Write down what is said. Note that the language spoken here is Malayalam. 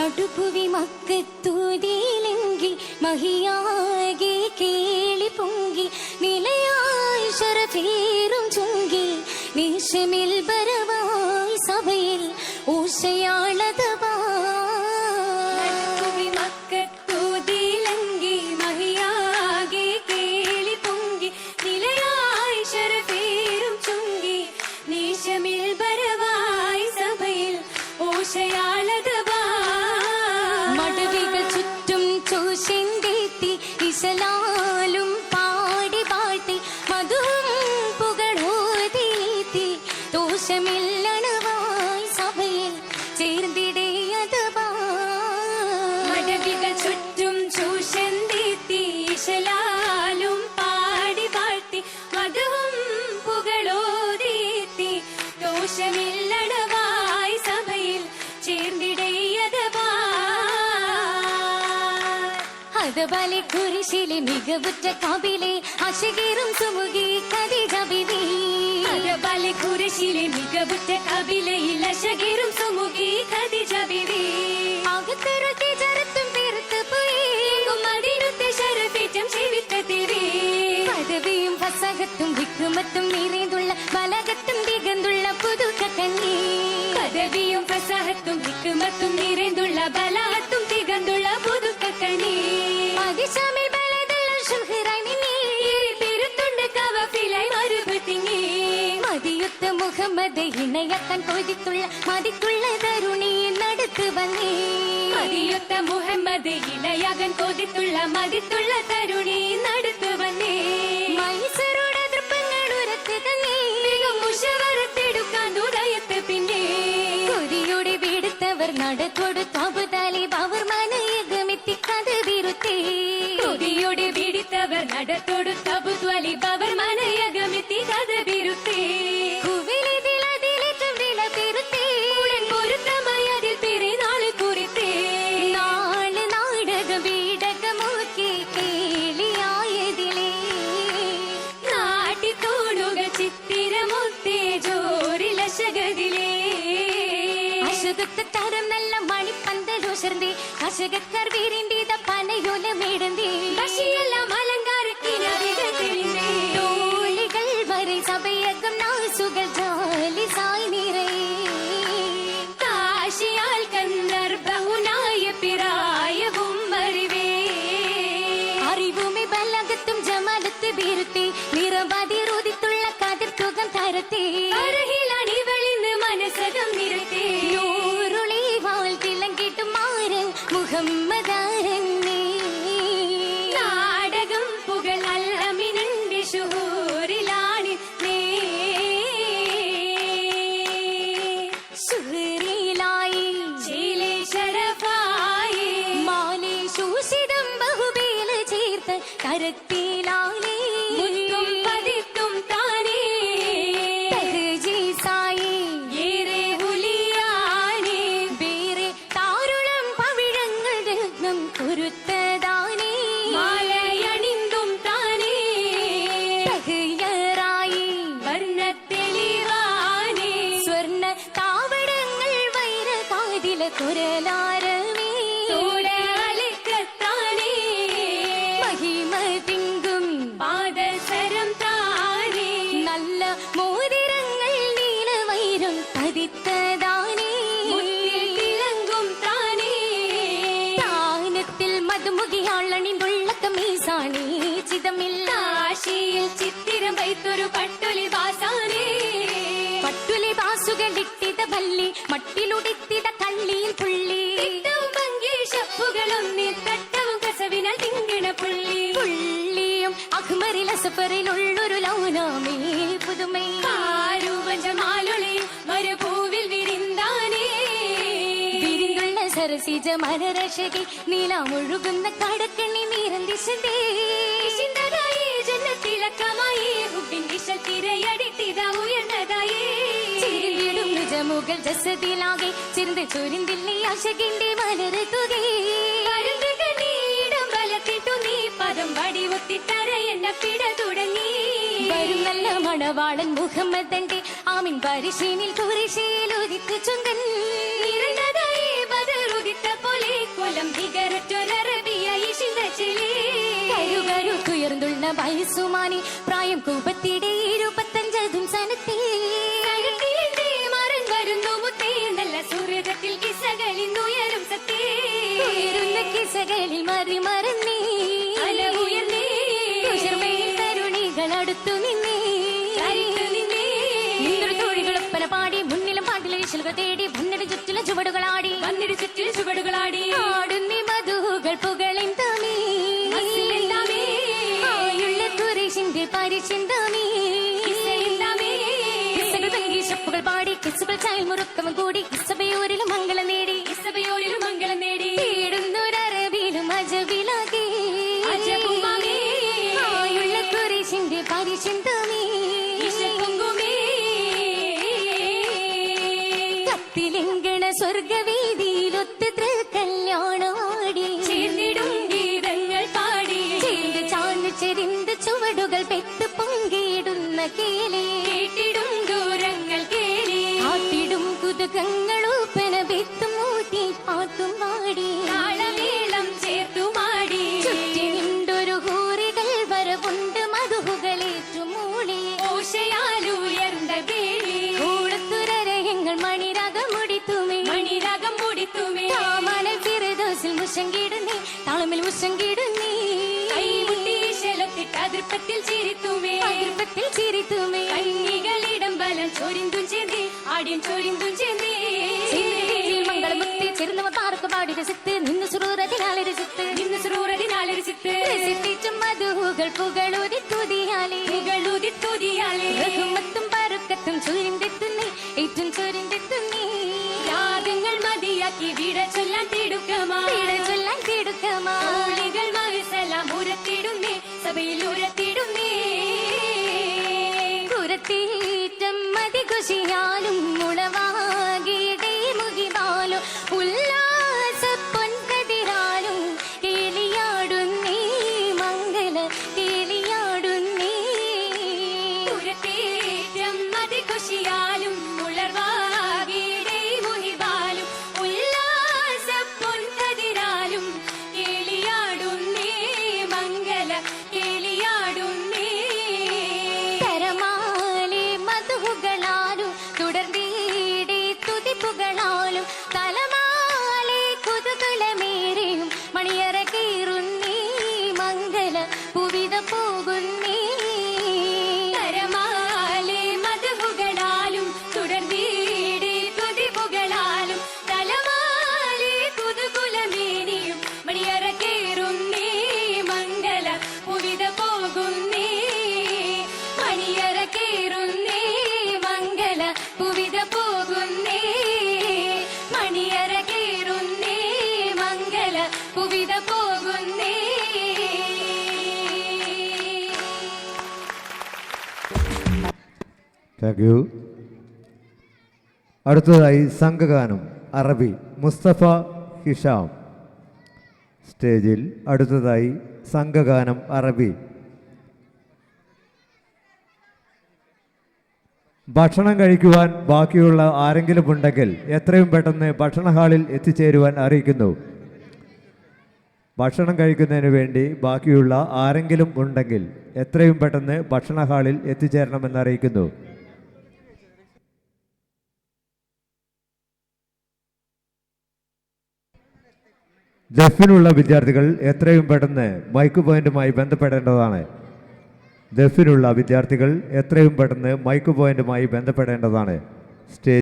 നടുപുവി മക്കത്തൂതിയിലെങ്കിൽ മഹിയാകെ കേളി പൊങ്കി നിലയായി ശരഫേറും ചുങ്കി നിശമിൽ അതബലെ കുരിശിലെ മികവുറ്റ കവിലെ അശകീറും സുമുഖി കവിനി അതബലെ കുരിശിലെ മികവുറ്റ കവിലയിൽ അശകീറും സുമുഖി കവിനി അകത്തൊരുത്തി ചരത്തും തീർത്ത് പോയി. മതിനുത്തെ ജീവിത്ത തിരി പദവിയും ഫസഹത്തും വിക്രമത്തും നീറേതുള്ള ബലകത്തും ദിഗന്തുള്ള പുതുക്ക കണ്ണി പദവിയും ഫസഹത്തും വിക്രമത്തും നീറേതുള്ള ബലഹത്തും മതിയുത്ത മുഹമ്മദ് ഇണയക്കാൻ കൊതിത്തുള്ള മതിക്കുള്ള തരുണിയെ നടത്തു വന്നേ. മതിയൊത്ത മുഹമ്മദ് ഇണയാകാൻ കൊതിത്തുള്ള മതിത്തുള്ള തരുണി നടത്തു വന്നേ. മൈസറുടെ തൃപ്പങ്ങൾ ഉരത്ത് തന്നെ. ഉദയത്ത് പിന്നെ. കൊതിയോടെ വീടുത്തവർ നടത്തോട് തോപുതാലി അവർ മനയകമെത്തി കഥ വിരുത്തേ കൊതിയോടെ വീടുത്തവർ നടത്തോട് തപുത്വലി അശുദ്ധത്തെ തരം നല്ല മണിപ്പന്തലുസർന്തി അശകക്കർ വീരിന്റിത പനയോല മേടന്തി ബഷിയെല്ലാം അലങ്കാരത്തിനറികത്തിലിന്തേ തോളികൾ വരെ സഭയകം നാസുകൾ ജാലി സായി നിറേ കാശിയാൽ കന്ദർഭവുനായ പിറായവും അറിവേ അറിവുമേ ബലകത്തും ജമാലത്ത് ബീരുത്തി നിറബാതിറുതിത്തുള്ള കതിർത്തുകം തരത്തെ குரலாரவே. அழைக்கத்தானே மகிமை திங்கும் பாதசரம் தானே. நல்ல மோதிரங்கள் நீல வைரம் பதித்ததானே. திளங்கும் தானே. தானத்தில் மதுமுகியாள் அணிந்துள்ள கமீசானே. சிதமில்ல. ஆஷியில் சித்திரம் வைத்தொரு பட்டொலி வாசானே. பட்டுலி വിരിന്തുള്ള മനരക്ഷകി നീലമൊഴുകുന്ന കടക്കണ്ണി നീരം ദിശന്തേ ജന്നത്തിലക്കമായി ഹുബിൻ ദിശൽ തിരയടിത്തിത ഉയർന്നതായേ. ചിരിവിടും നിജമുകൾ ജസതിലാകെ ചിരിന്ത് ചൊരിന്തില്ലേ അശകിന്റെ മലര് തുകേ നീടം വലത്തിട്ടു നീ പദം വടിവൊത്തിട്ടര എന്നെ പിട തുടങ്ങി. വരും നല്ല മണവാളൻ മുഹമ്മദന്റെ ആമിൻ പരിശീനിൽ കുരിശിയിൽ ഉദിത്ത് ചുങ്കൻ. കൊലം കരുകരുത്തുയർന്നുള്ള വയസ്സുമാനി പ്രായം കൂപത്തിടെ ഇരുപത്തഞ്ചതും സനത്തി. മുത്തേ നല്ല സൂര്യകത്തിൽ കിസകളിൽ ഉയരും സത്തേ. ഉയരുന്ന കിസകളിൽ മറി മറന്നേ. ഉയർന്നേ തരുണികൾ അടുത്തു നിന്നേ. തോഴികളൊപ്പന പാടി മുന്നിലും പാട്ടിലെ ശിൽവ തേടി ചായൽ മുറുക്കവും കൂടി ഇസബയോരിലും മംഗളം നേടി. ഇസബയോരിലും മംഗളം നേടി. തേടുന്നൊരറബിയിലും അജബിലാകെ ആയുള്ള കുരിശിന്റെ പരിചിന്തമീ കത്തിലിങ്കണ സ്വർഗവേദിയിലൊത്ത് കല്യാണമാടി ചേർന്നിടും ഗീതങ്ങൾ പാടി. ചേർന്ന് ചാന്ന് ചെരിന്ത് ചുവടുകൾ പെട്ട് പൊങ്കിയിടുന്ന കേളി. പാടി രസിത്ത് നിന്ന് സുറൂറതിനാലെ രസിത്ത് നിന്ന് സുറൂറതിനാലെ രസിത്ത് രസിപ്പിച്ചും മധുകൾ പുകളൂതി തുതിയാലെ. പുകളൂതി തുതിയാലെ. ബഹുമത്തും പരുക്കത്തും ചുരിന്തെത്തുന്നേ ഏറ്റവും ചുരിന്തെത്തുന്നേ രാഗങ്ങൾ മതിയാക്കി വിട ചൊല്ലാൻ തിടുക്കമാ. വിട ചൊല്ലാൻ തിടുക്കമാ. കൾ മത്സലം ഉരത്തിടുന്നേ സഭയിൽ ഉരത്തിടുന്നേ മതി കുശിയാലും താങ്ക് യു അടുത്തതായി സംഘഗാനം അറബി മുസ്തഫ ഹിഷാം. സ്റ്റേജിൽ അടുത്തതായി സംഘഗാനം അറബി. ഭക്ഷണം കഴിക്കുവാൻ ബാക്കിയുള്ള ആരെങ്കിലും ഉണ്ടെങ്കിൽ എത്രയും പെട്ടെന്ന് ഭക്ഷണ ഹാളിൽ എത്തിച്ചേരുവാൻ അറിയിക്കുന്നു. ഭക്ഷണം കഴിക്കുന്നതിന് വേണ്ടി ബാക്കിയുള്ള ആരെങ്കിലും ഉണ്ടെങ്കിൽ എത്രയും പെട്ടെന്ന് ഭക്ഷണ ഹാളിൽ എത്തിച്ചേരണമെന്ന് അറിയിക്കുന്നു. ദഫിനുള്ള വിദ്യാർത്ഥികൾ എത്രയും പെട്ടെന്ന് മൈക്ക് പോയിന്റുമായി ബന്ധപ്പെടേണ്ടതാണ്. ദഫിനുള്ള വിദ്യാർത്ഥികൾ എത്രയും പെട്ടെന്ന് മൈക്ക് പോയിന്റുമായി ബന്ധപ്പെടേണ്ടതാണ്. സ്റ്റേജ്